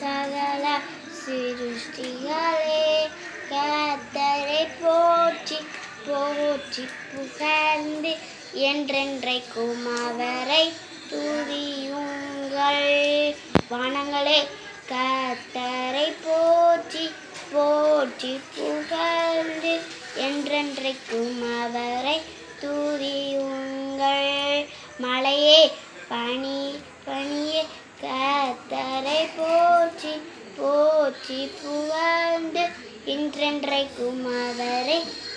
சகல சிருஷ்டிகளே கத்தரை போற்றி போற்றி புகழ்ந்து என்றென்றைக்கும் அவரை துதியுங்கள் வானங்களே கத்தரை போற்றி போற்றி புகழ்ந்து என்றென்றைக்கும் அவரை துதியுங்கள் மலையே பனி இன்றென்றைக்கும் அவரை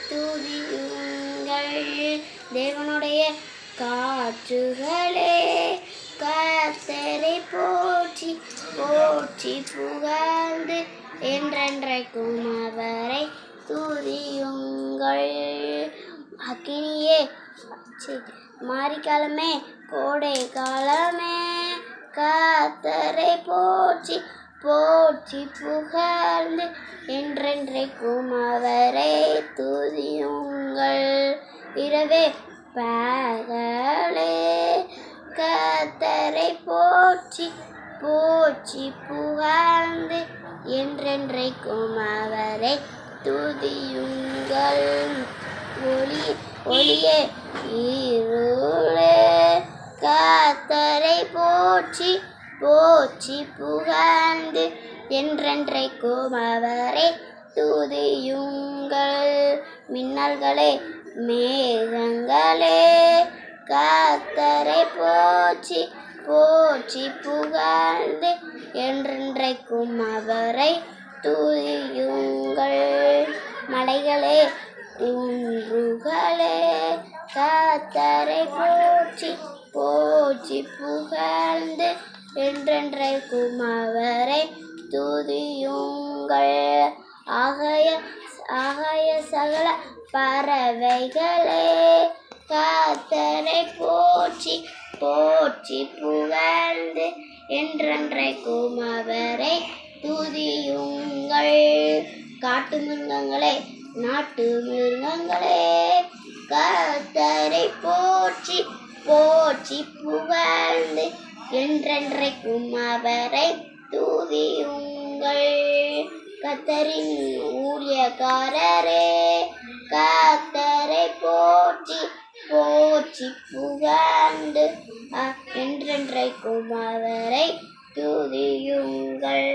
துதியுங்கள். தேவனுடைய காற்றுகளே கத்தரை போற்றி போற்றி புகழ்ந்து என்றென்றைக்கும் அவரை துதியுங்கள். அக்கினியே மாரிக்காலமே கோடை காலமே காத்தரை போற்றி போற்றி புகழ்ந்து என்றென்றைக்கும் அவரை துதியுங்கள் இரவே. பகலே கத்தரை போற்றி போற்றி புகழ்ந்து என்றென்றைக்கும் அவரை துதியுங்கள் ஒளி ஒளியே. இருளே கத்தரை போற்றி போற்றி புகழ்ந்து என்றென்றைக்கும் அவரை துதியுங்கள். மின்னல்களே மேகங்களே காத்தரை போற்றி போற்றி புகழ்ந்து என்றென்றைக்கும் அவரை துதியுங்கள். மலைகளே குன்றுகளே காத்தரை போற்றி போற்றி புகழ்ந்து என்றென்றைக்கும் அவரை துதியுங்கள். ஆகைய ஆகாய சகல பறவைகளே கத்தரை போற்றி போற்றி புகழ்ந்து என்றென்றைக்கும் அவரை துதியுங்கள். காட்டு மிருகங்களே நாட்டு மிருகங்களே கத்தரை போற்றி போற்றி புகழ்ந்து என்றென்றைக்கும் அவரை தூதியுங்கள் கத்தரின் ஊழியக்காரரே. கத்தரை போற்றி போற்றி புகழ்ந்து என்றென்றைக்கும் அவரை துதியுங்கள்